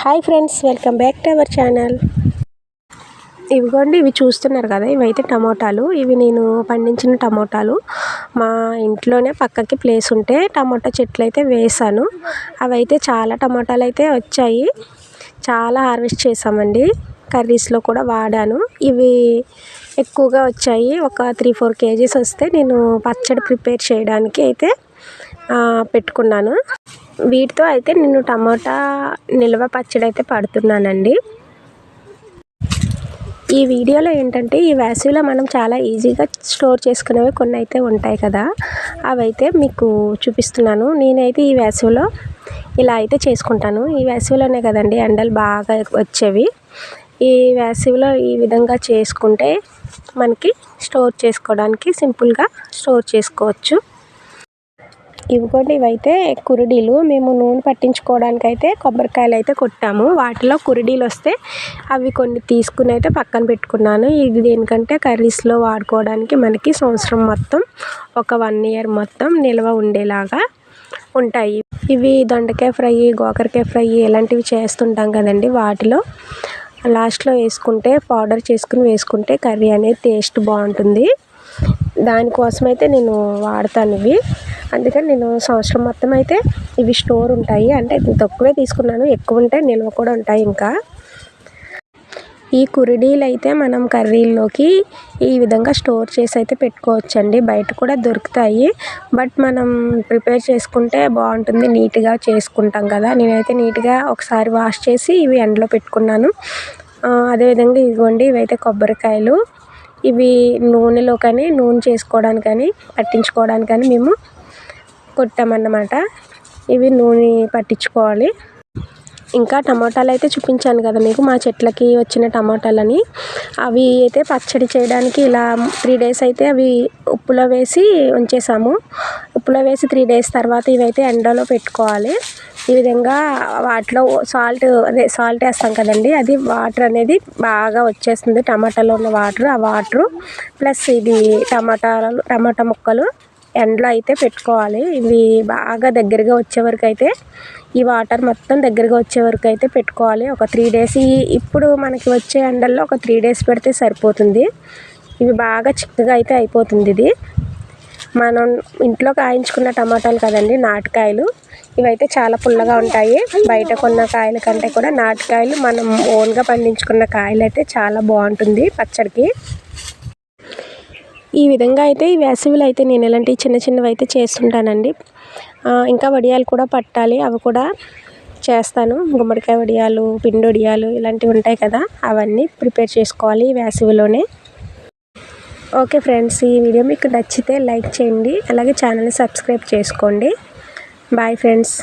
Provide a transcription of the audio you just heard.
Hi friends welcome back to our channel. ఇవిగోండి ఇవి చూస్తున్నారు కదా ఇవైతే టమోటాలు. ఇవి నేను పండించిన టమోటాలు. మా ఇంట్లోనే పక్కకి ప్లేస్ ఉంటే టమోటా చెట్లు అయితే వేసాను. అవైతే చాలా టమోటాలు అయితే వచ్చాయి. చాలా హార్వెస్ట్ చేసామండి. కర్రీస్లో కూడా వాడాను. ఇవి ఎక్కువగా వచ్చాయి. ఒక త్రీ ఫోర్ కేజీస్ వస్తే నేను పచ్చడి ప్రిపేర్ చేయడానికి అయితే పెట్టుకున్నాను. వీటితో అయితే నేను టమాటా నిల్వ పచ్చడి అయితే పడుతున్నానండి. ఈ వీడియోలో ఏంటంటే ఈ వేసవిలో మనం చాలా ఈజీగా స్టోర్ చేసుకునేవి కొన్ని అయితే ఉంటాయి కదా. అవైతే మీకు చూపిస్తున్నాను. నేనైతే ఈ వేసవిలో ఇలా అయితే చేసుకుంటాను. ఈ వేసవిలోనే కదండి ఎండలు బాగా వచ్చేవి. ఈ వేసవిలో ఈ విధంగా చేసుకుంటే మనకి స్టోర్ చేసుకోవడానికి సింపుల్గా స్టోర్ చేసుకోవచ్చు. ఇవిగోండి ఇవైతే కురిడీలు. మేము నూనె పట్టించుకోవడానికి అయితే కొబ్బరికాయలు అయితే కొట్టాము. వాటిలో కురిడీలు వస్తే అవి కొన్ని తీసుకుని అయితే పక్కన పెట్టుకున్నాను. ఇది దేనికంటే కర్రీస్లో వాడుకోవడానికి మనకి సంవత్సరం మొత్తం ఒక వన్ ఇయర్ మొత్తం నిల్వ ఉండేలాగా ఉంటాయి. ఇవి దొండకాయ ఫ్రై గోకరకాయ ఫ్రై ఇలాంటివి చేస్తుంటాం కదండి వాటిలో. లాస్ట్లో వేసుకుంటే పౌడర్ చేసుకుని వేసుకుంటే కర్రీ అనేది టేస్ట్ బాగుంటుంది. దానికోసమైతే నేను వాడతాను ఇవి. అందుకని నేను సంవత్సరం మొత్తం అయితే ఇవి స్టోర్ ఉంటాయి. అంటే తక్కువే తీసుకున్నాను. ఎక్కువ ఉంటే నిల్వ కూడా ఉంటాయి ఇంకా. ఈ కురిడీలు అయితే మనం కర్రీల్లోకి ఈ విధంగా స్టోర్ చేసి అయితే పెట్టుకోవచ్చండి. బయట కూడా దొరుకుతాయి. బట్ మనం ప్రిపేర్ చేసుకుంటే బాగుంటుంది. నీట్గా చేసుకుంటాం కదా. నేనైతే నీట్గా ఒకసారి వాష్ చేసి ఇవి ఎండలో పెట్టుకున్నాను. అదేవిధంగా ఇదిగోండి ఇవైతే కొబ్బరికాయలు. ఇవి నూనెలో కానీ నూనె చేసుకోవడానికి కానీ పట్టించుకోవడానికి కానీ మేము కొట్టామన్నమాట. ఇవి నూనె పట్టించుకోవాలి. ఇంకా టమాటాలు అయితే చూపించాను కదా మీకు మా చెట్లకి వచ్చిన టమాటాలని. అవి అయితే పచ్చడి చేయడానికి ఇలా త్రీ డేస్ అయితే అవి ఉప్పులో వేసి ఉంచేసాము. ఉప్పులో వేసి త్రీ డేస్ తర్వాత ఇవైతే ఎండలో పెట్టుకోవాలి. ఈ విధంగా వాటిలో సాల్ట్ అదే సాల్ట్ వేస్తాం కదండి అది వాటర్ అనేది బాగా వచ్చేస్తుంది టమాటాలో ఉన్న వాటర్ ఆ వాటర్ ప్లస్ ఇది టమాటాలు టమాటా ముక్కలు. ఎండలో అయితే పెట్టుకోవాలి. ఇవి బాగా దగ్గరగా వచ్చే వరకు అయితే ఈ వాటర్ మొత్తం దగ్గరగా వచ్చే వరకు అయితే పెట్టుకోవాలి. ఒక త్రీ డేస్ ఇప్పుడు మనకి వచ్చే ఎండల్లో ఒక త్రీ డేస్ పెడితే సరిపోతుంది. ఇవి బాగా చిక్కగా అయితే అయిపోతుంది ఇది. మనం ఇంట్లో కాయించుకున్న టమాటాలు కదండి నాటుకాయలు ఇవైతే చాలా పుల్లగా ఉంటాయి. బయట కొన్న కాయల కంటే కూడా నాటుకాయలు మనం ఓన్గా పండించుకున్న కాయలు అయితే చాలా బాగుంటుంది పచ్చడికి. ఈ విధంగా అయితే ఈ వేసవిలో అయితే నేను ఇలాంటి చిన్న చిన్నవి అయితే చేస్తుంటానండి. ఇంకా వడియాలు కూడా పట్టాలి. అవి కూడా చేస్తాను. గుమ్మడికాయ వడియాలు పిండి వడియాలు ఇలాంటివి ఉంటాయి కదా అవన్నీ ప్రిపేర్ చేసుకోవాలి ఈ వేసవిలోనే. ఓకే ఫ్రెండ్స్ ఈ వీడియో మీకు నచ్చితే లైక్ చేయండి. అలాగే ఛానల్ని సబ్స్క్రైబ్ చేసుకోండి. Bye friends.